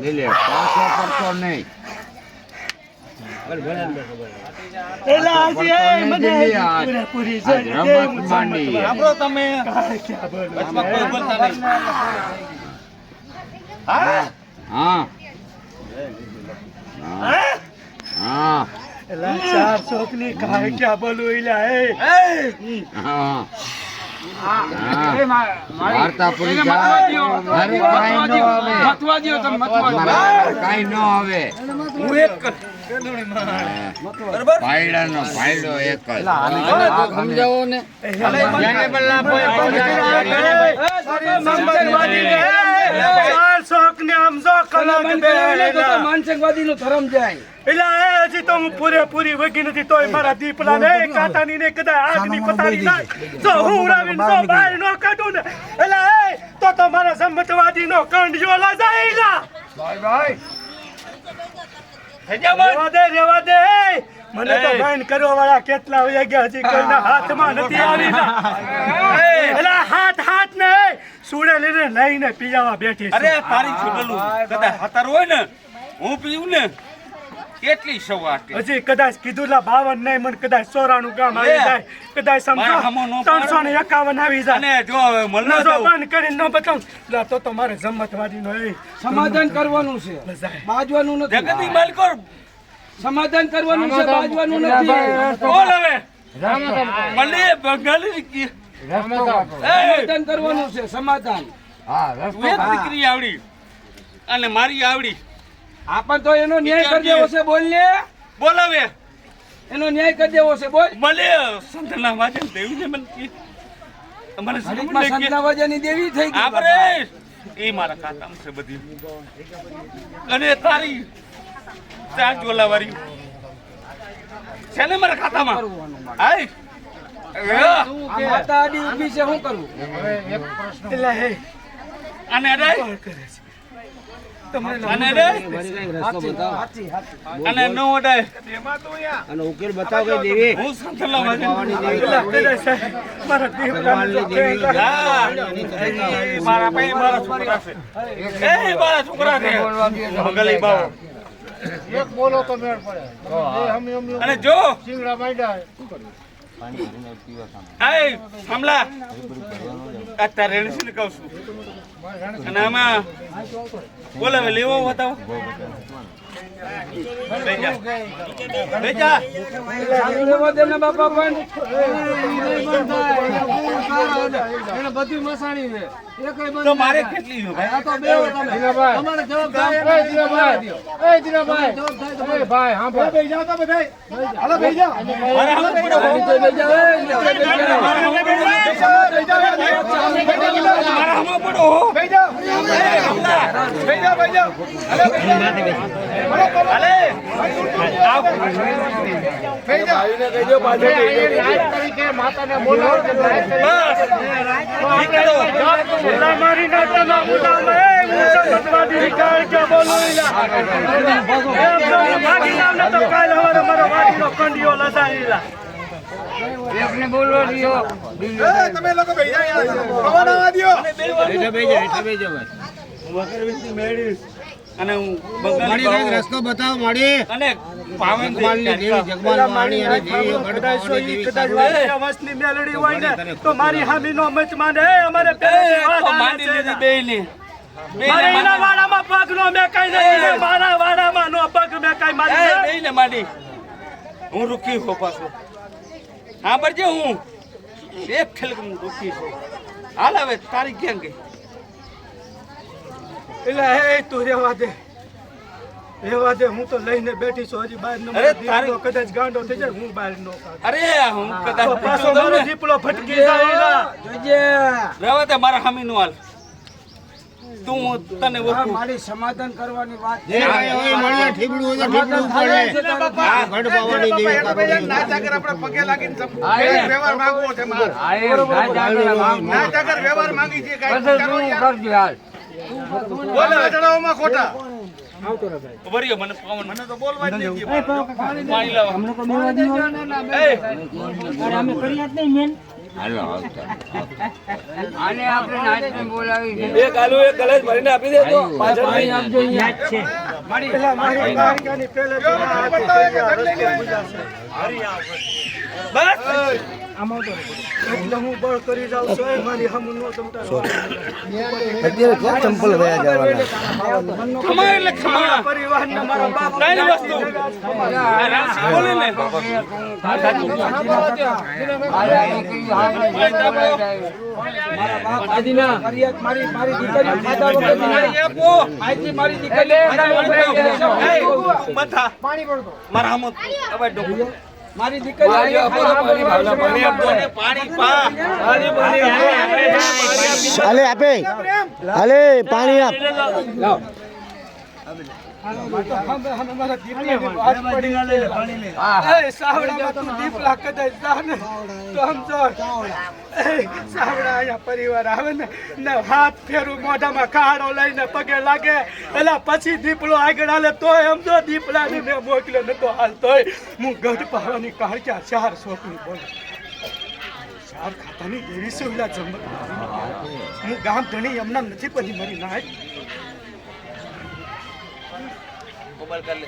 લીલે પાછો પડતો નહીં. ચાર છોકરી કાય ક્યાં બોલું હા. વાર્તા પૂરી કાંઈ ન આવે. હું એક કર. બરાબર એક જ. સમજાવો ને. માનસિકવાદી ધર્મ જાય. એટલે હજી તો હું પૂરેપૂરી વગી નથી તોય મારા દીપલા ને કાંટાની ને કદાચ આગની પથારી નાય. જો હું ઉડાવીને તો બહાર નો કાઢું ને એટલે એ તો તમારા સંમતવાદી નો કંડિયો લજાય એલા રેવા દે રેવા દે. મને તો કરવા વાળા કેટલા વયા ગયા હજી કોઈના હાથમાં નથી આવી એલા હાથ હાથ ને સુડે લઈને લઈને પીજાવા બેઠી અરે તારી છોડલું. કદાચ હતર હોય ને હું પીવું ને. કેટલી સવાટ હજી કદાચ કીધું લા બાવન નહીં મને કદાચ ચોરાણું ગામ આવી. જાય. કદાચ મારા સમજો ત્રણસો ને એકાવન આવી જાય. અને જો હવે મળને ના બંધ કરીને ન બતાવું. લા તો તમારે જમતવાદી નો સમાધાન કરવાનું છે. બાજવાનું નથી. જગતી માલકો સમાધાન કરવાનું છે બાજવાનું નથી. બોલ હવે. મને બંગાળી કી- સમાધાન કરવાનું છે સમાધાન. હા દીકરી આવડી. અને મારી આવડી. આપણ તો એનો ન્યાય કરી દેવો છે બોલ ને. બોલાવે એનો ન્યાય કરી દેવો છે બોલ. મળે સંતના વાજન દેવી છે મને અમારે મને સંતના વાજાની દેવી થઈ ગઈ. આપણે એ મારા ખાતામાં છે બધી. અને તારી ચાર જોલાવારી છે ને મારા ખાતામાં. આય માતા આડી ઊભી છે શું કરવું એટલે હે. અને અરે કરે છે? પેલા કદાચ સાહેબ, મારા છોકરા છે. એ મારા છોકરા છે. અને જો. આય હમલા બોલે લેવો બતાવો તો મારે કેટલી ભાઈ હાથ પડો મારા હામાં પડો હાલે બસ નીકળો પેલા મારી નાતાના મુદ્દામાં, એ હું સંતવાદી કાંઈ ક્યાં બોલું એલા. એમ તો ભાગી જાવ ને તો અને હું બંગાળી રસ્તો બતાવો મળી અને પાવન પેલા મારી અને કદાચ વાડીના મેલડી હોય ને તો મારી હામીનો મત અમારે પેલેથી વાત માંડી લીધી. બેયને. મારે એના વાડામાં પગ નો મેકાઈ નહીં મારા વાડામાં નો પગ મેકાઈ મારી. બેયને માંડી. હું રૂકી છું પાછો. હા બરજે હું. એક ખેલ રૂકી છું. હાલ હવે તારી ક્યાં ગઈ? એટલે હે તું રેવા દે. રેવા દે હું તો લઈને બેઠી છું. હજી બહાર નો અરે કદાચ ગાંડો થઈ જાય હું બહાર નો અરે હું કદાચ પાછો મારો દીપડો ફટકી જાય જોજે. રહેવા દે મારા હામીનું હાલ. તું તને ઓળખું. મારી સમાધાન કરવાની વાત ઠીબડું હોય ઠીબડું પડે. બાપા. પાવાની દેવી છે. ગલાસ ભરીને આપી દેજો પાછળ પાણી આપજો અહીંયા. પેલા મારી કારખાની પહેલેથી ના હતી, તો આ રસ્તે ગુજારશે. આમાં તો એટલે હું બળ કરી જાઉં છું. આદિના મારી મારી દીકરી ખાધા વગર પાણી આપો આજી મારી દીકરી મારા દીકરી આપે. હાલે પાણી આપ. પરિવાર આવે ને ને હાથ ફેરું મોઢામાં કાળો લઈને પગે લાગે એટલે પછી દીપડો આગળ હાલે તોય સમજો દીપડાને મેં મોકલ્યો નતો હાલતોય હું ગઢ પાવાની કાળક્યા ચાર છોકરી બોલું ચાર ખાતાની દેવી સુવિધા જમત હું ગામ ધણી એમના નથી પછી મરી નાય કર લે.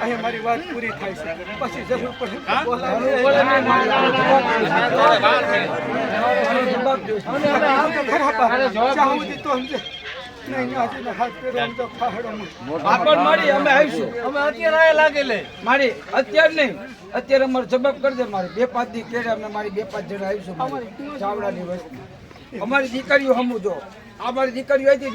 અહીંયા મારી વાત પૂરી થાય છે. પછી જરૂર પડે અત્યારે લાગે મારી અત્યારે નહીં. અત્યારે અમારે જવાબ કરી દે મારી. બે પાંચ દી અમે મારી બે પાંચ જણા આવીશું ચાવડાની વસ્તુ. અમારી દીકરીઓ સમજો. અમારી દીકરીઓ હતી